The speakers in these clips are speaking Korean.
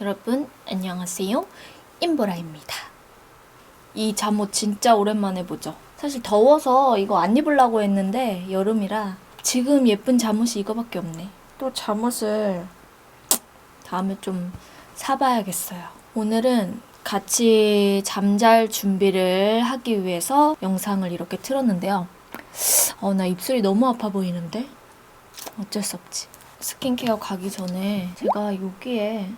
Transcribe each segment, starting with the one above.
여러분 안녕하세요 임보라입니다 이 잠옷 진짜 오랜만에 보죠 사실 더워서 이거 안 입으려고 했는데 여름이라 지금 예쁜 잠옷이 이거밖에 없네 또 잠옷을 다음에 좀 사봐야겠어요. 오늘은 같이 잠잘 준비를 하기 위해서 영상을 이렇게 틀었는데요. 어, 나 입술이 너무 아파 보이는데? 어쩔 수 없지. 스킨케어 가기 전에 제가 여기에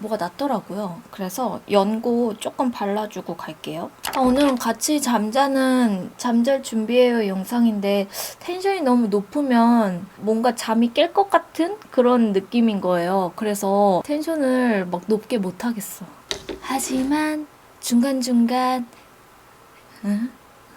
뭐가 났더라고요. 그래서 연고 조금 발라주고 갈게요. 아, 오늘은 같이 잠자는 잠잘 준비해요 영상인데 텐션이 너무 높으면 뭔가 잠이 깰 것 같은 그런 느낌인 거예요. 그래서 텐션을 막 높게 못 하겠어. 하지만 중간중간 응?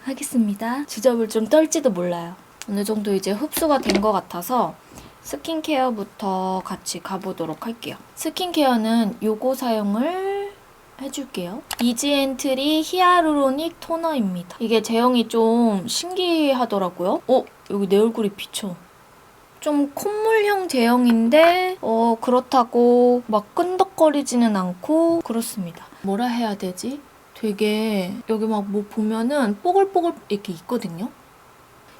하겠습니다. 주접을 좀 떨지도 몰라요. 어느 정도 이제 흡수가 된 것 같아서 스킨케어부터 같이 가보도록 할게요. 스킨케어는 요거 사용을 해줄게요. 이지엔트리 히아루로닉 토너입니다. 이게 제형이 좀 신기하더라고요. 어? 여기 내 얼굴이 비쳐. 좀 콧물형 제형인데 어 그렇다고 막 끈덕거리지는 않고 그렇습니다. 뭐라 해야 되지? 되게 여기 막 뭐 보면은 뽀글뽀글 이렇게 있거든요.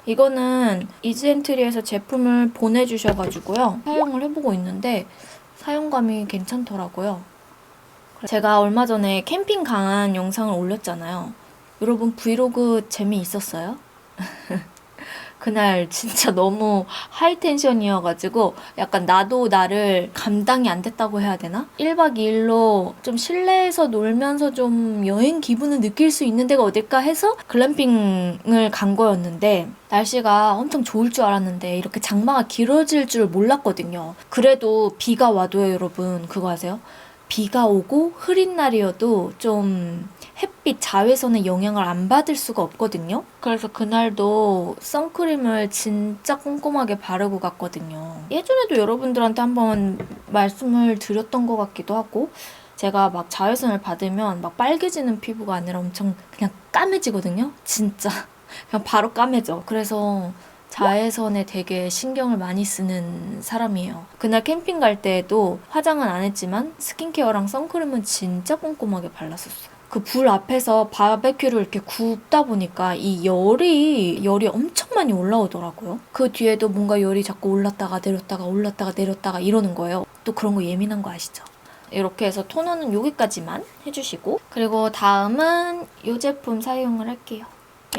이거는 이즈엔트리에서 제품을 보내주셔가지고요. 사용을 해보고 있는데 사용감이 괜찮더라고요. 제가 얼마 전에 캠핑 강한 영상을 올렸잖아요. 여러분 브이로그 재미있었어요? 그날 진짜 너무 하이 텐션이어가지고 약간 나도 나를 감당이 안 됐다고 해야 되나? 1박 2일로 좀 실내에서 놀면서 좀 여행 기분을 느낄 수 있는 데가 어딜까 해서 글램핑을 간 거였는데 날씨가 엄청 좋을 줄 알았는데 이렇게 장마가 길어질 줄 몰랐거든요. 그래도 비가 와도요, 여러분. 그거 아세요? 비가 오고 흐린 날이어도 좀 햇빛 자외선의 영향을 안 받을 수가 없거든요. 그래서 그날도 선크림을 진짜 꼼꼼하게 바르고 갔거든요. 예전에도 여러분들한테 한번 말씀을 드렸던 것 같기도 하고 제가 막 자외선을 받으면 막 빨개지는 피부가 아니라 엄청 그냥 까매지거든요. 진짜 그냥 바로 까매져. 그래서 자외선에 되게 신경을 많이 쓰는 사람이에요. 그날 캠핑 갈 때에도 화장은 안 했지만 스킨케어랑 선크림은 진짜 꼼꼼하게 발랐었어요. 그불 앞에서 바베큐를 이렇게 굽다 보니까 이 열이 열이 엄청 많이 올라오더라고요. 그 뒤에도 뭔가 열이 자꾸 올랐다가 내렸다가 올랐다가 내렸다가 이러는 거예요. 또 그런 거 예민한 거 아시죠? 이렇게 해서 토너는 여기까지만 해주시고 그리고 다음은 이 제품 사용을 할게요.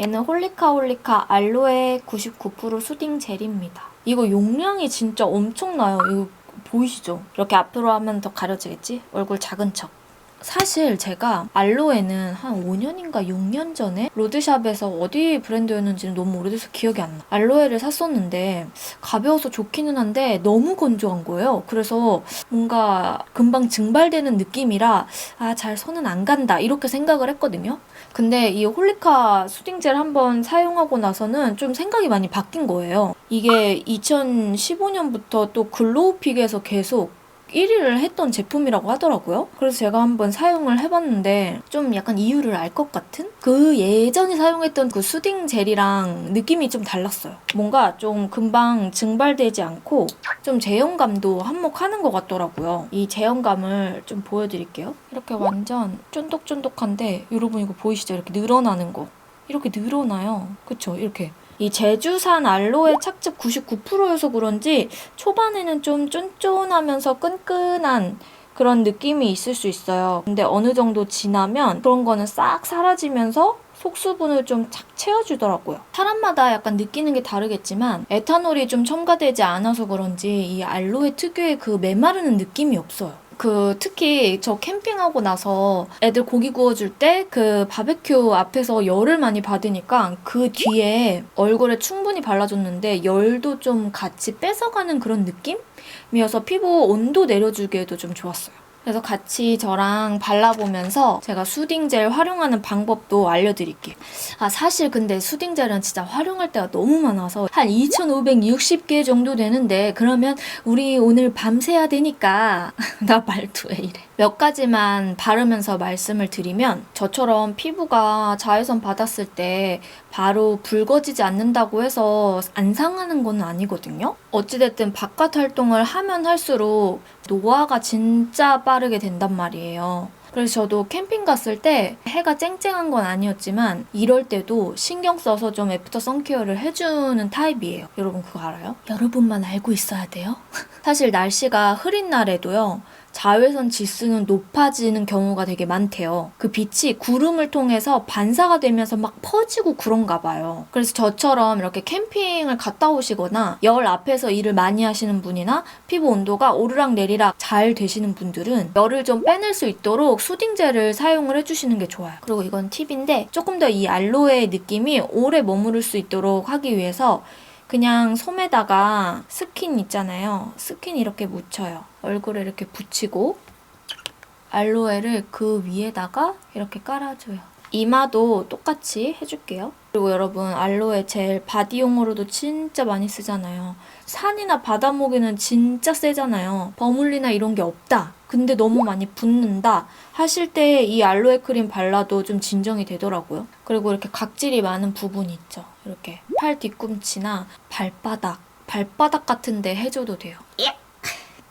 얘는 홀리카 홀리카 알로에 99% 수딩 젤입니다. 이거 용량이 진짜 엄청나요. 이거 보이시죠? 이렇게 앞으로 하면 더 가려지겠지? 얼굴 작은 척. 사실 제가 알로에는 한 5년인가 6년 전에 로드샵에서 어디 브랜드였는지는 너무 오래돼서 기억이 안 나. 알로에를 샀었는데 가벼워서 좋기는 한데 너무 건조한 거예요. 그래서 뭔가 금방 증발되는 느낌이라 아, 잘 손은 안 간다 이렇게 생각을 했거든요. 근데 이 홀리카 수딩젤 한번 사용하고 나서는 좀 생각이 많이 바뀐 거예요. 이게 2015년부터 또 글로우픽에서 계속 1위를 했던 제품이라고 하더라고요. 그래서 제가 한번 사용을 해봤는데 좀 약간 이유를 알 것 같은? 그 예전에 사용했던 그 수딩 젤이랑 느낌이 좀 달랐어요. 뭔가 좀 금방 증발되지 않고 좀 제형감도 한몫하는 것 같더라고요. 이 제형감을 좀 보여드릴게요. 이렇게 완전 쫀득쫀득한데 여러분 이거 보이시죠? 이렇게 늘어나는 거. 이렇게 늘어나요. 그쵸? 이렇게. 이 제주산 알로에 착즙 99%여서 그런지 초반에는 좀 쫀쫀하면서 끈끈한 그런 느낌이 있을 수 있어요. 근데 어느 정도 지나면 그런 거는 싹 사라지면서 속수분을 좀 착 채워주더라고요. 사람마다 약간 느끼는 게 다르겠지만 에탄올이 좀 첨가되지 않아서 그런지 이 알로에 특유의 그 메마르는 느낌이 없어요. 그 특히 저 캠핑하고 나서 애들 고기 구워줄 때 그 바베큐 앞에서 열을 많이 받으니까 그 뒤에 얼굴에 충분히 발라줬는데 열도 좀 같이 뺏어가는 그런 느낌이어서 피부 온도 내려주기에도 좀 좋았어요. 그래서 같이 저랑 발라보면서 제가 수딩젤 활용하는 방법도 알려드릴게요. 아, 사실 근데 수딩젤은 진짜 활용할 때가 너무 많아서 한 2,560개 정도 되는데 그러면 우리 오늘 밤새야 되니까 나 말투 왜 이래. 몇 가지만 바르면서 말씀을 드리면 저처럼 피부가 자외선 받았을 때 바로 붉어지지 않는다고 해서 안 상하는 건 아니거든요. 어찌됐든 바깥 활동을 하면 할수록 노화가 진짜 빠르게 된단 말이에요. 그래서 저도 캠핑 갔을 때 해가 쨍쨍한 건 아니었지만 이럴 때도 신경 써서 좀 애프터 선케어를 해주는 타입이에요. 여러분 그거 알아요? 여러분만 알고 있어야 돼요. 사실 날씨가 흐린 날에도요. 자외선 지수는 높아지는 경우가 되게 많대요. 그 빛이 구름을 통해서 반사가 되면서 막 퍼지고 그런가 봐요. 그래서 저처럼 이렇게 캠핑을 갔다 오시거나 열 앞에서 일을 많이 하시는 분이나 피부 온도가 오르락 내리락 잘 되시는 분들은 열을 좀 빼낼 수 있도록 수딩젤을 사용을 해주시는 게 좋아요. 그리고 이건 팁인데 조금 더 이 알로에의 느낌이 오래 머무를 수 있도록 하기 위해서 그냥 솜에다가 스킨 있잖아요. 스킨 이렇게 묻혀요. 얼굴에 이렇게 붙이고 알로에를 그 위에다가 이렇게 깔아줘요. 이마도 똑같이 해줄게요. 그리고 여러분 알로에 젤 바디용으로도 진짜 많이 쓰잖아요. 산이나 모기는 진짜 세잖아요. 버물리나 이런 게 없다. 근데 너무 많이 붓는다 하실 때 이 알로에 크림 발라도 좀 진정이 되더라고요. 그리고 이렇게 각질이 많은 부분 있죠. 이렇게 팔 뒤꿈치나 발바닥, 발바닥 같은데 해줘도 돼요.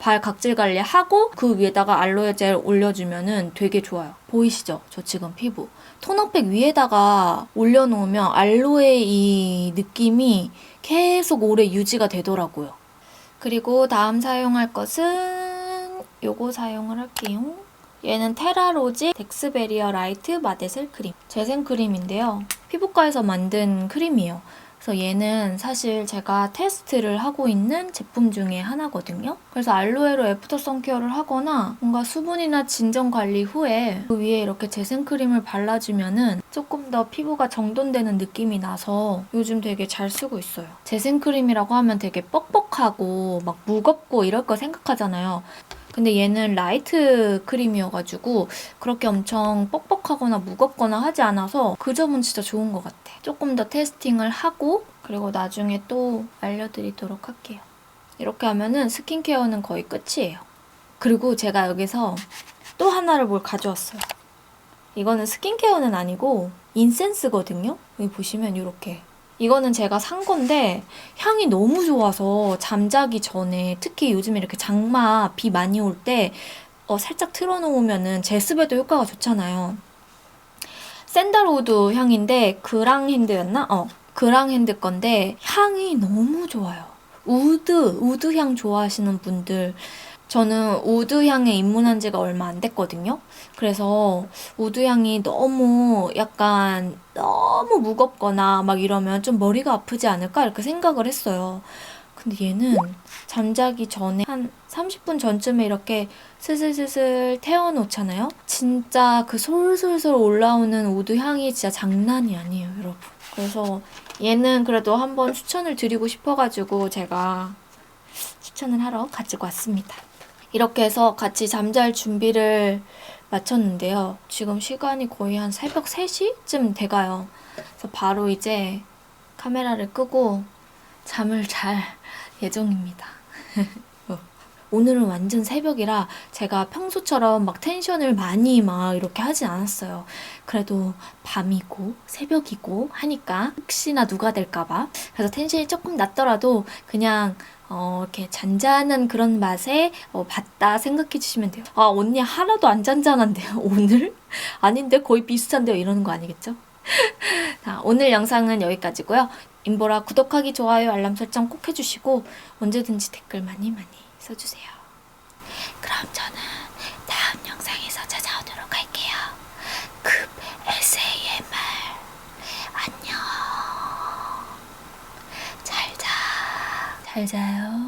발 각질 관리 하고 그 위에다가 알로에 젤 올려주면은 되게 좋아요. 보이시죠? 저 지금 피부. 토너팩 위에다가 올려놓으면 알로에 이 느낌이 계속 오래 유지가 되더라고요. 그리고 다음 사용할 것은 요거 사용을 할게요. 얘는 테라로지 덱스베리어 라이트 마데셀 크림. 재생 크림인데요. 피부과에서 만든 크림이에요. 그래서 얘는 사실 제가 테스트를 하고 있는 제품 중에 하나거든요. 그래서 알로에로 애프터 선케어를 하거나 뭔가 수분이나 진정 관리 후에 그 위에 이렇게 재생 크림을 발라주면은 조금 더 피부가 정돈되는 느낌이 나서 요즘 되게 잘 쓰고 있어요. 재생 크림이라고 하면 되게 뻑뻑하고 막 무겁고 이럴 거 생각하잖아요. 근데 얘는 라이트 크림이어가지고 그렇게 엄청 뻑뻑하거나 무겁거나 하지 않아서 그 점은 진짜 좋은 것 같아. 조금 더 테스팅을 하고 그리고 나중에 또 알려드리도록 할게요. 이렇게 하면은 스킨케어는 거의 끝이에요. 그리고 제가 여기서 또 하나를 뭘 가져왔어요. 이거는 스킨케어는 아니고 인센스거든요. 여기 보시면 이렇게 이거는 제가 산 건데 향이 너무 좋아서 잠자기 전에 특히 요즘에 이렇게 장마 비 많이 올때 어, 살짝 틀어놓으면은 제습에도 효과가 좋잖아요. 샌달우드 향인데 그랑핸드였나? 어, 그랑핸드 건데 향이 너무 좋아요. 우드, 우드 향 좋아하시는 분들 저는 우드 향에 입문한 지가 얼마 안 됐거든요. 그래서 우드 향이 너무 약간 너무 무겁거나 막 이러면 좀 머리가 아프지 않을까 이렇게 생각을 했어요. 근데 얘는 잠자기 전에 한 30분 전쯤에 이렇게 슬슬슬슬 태워놓잖아요. 진짜 그 솔솔솔 올라오는 우드 향이 진짜 장난이 아니에요, 여러분. 그래서 얘는 그래도 한번 추천을 드리고 싶어가지고 제가 추천을 하러 가지고 왔습니다. 이렇게 해서 같이 잠잘 준비를 마쳤는데요. 지금 시간이 거의 한 새벽 3시쯤 돼가요. 그래서 바로 이제 카메라를 끄고 잠을 잘 예정입니다. 오늘은 완전 새벽이라 제가 평소처럼 막 텐션을 많이 막 이렇게 하진 않았어요. 그래도 밤이고 새벽이고 하니까 혹시나 누가 될까봐. 그래서 텐션이 조금 낮더라도 그냥 어, 이렇게 잔잔한 그런 맛에 어, 봤다 생각해 주시면 돼요. 아, 언니 하나도 안 잔잔한데요, 오늘? 아닌데 거의 비슷한데요, 이러는 거 아니겠죠? 자, 오늘 영상은 여기까지고요. 임보라 구독하기, 좋아요, 알람 설정 꼭 해주시고 언제든지 댓글 많이 많이 써주세요. 그럼 저는 다음 영상에서 찾아오도록 할게요. 급 ASMR 안녕. 잘 자. 잘 자요.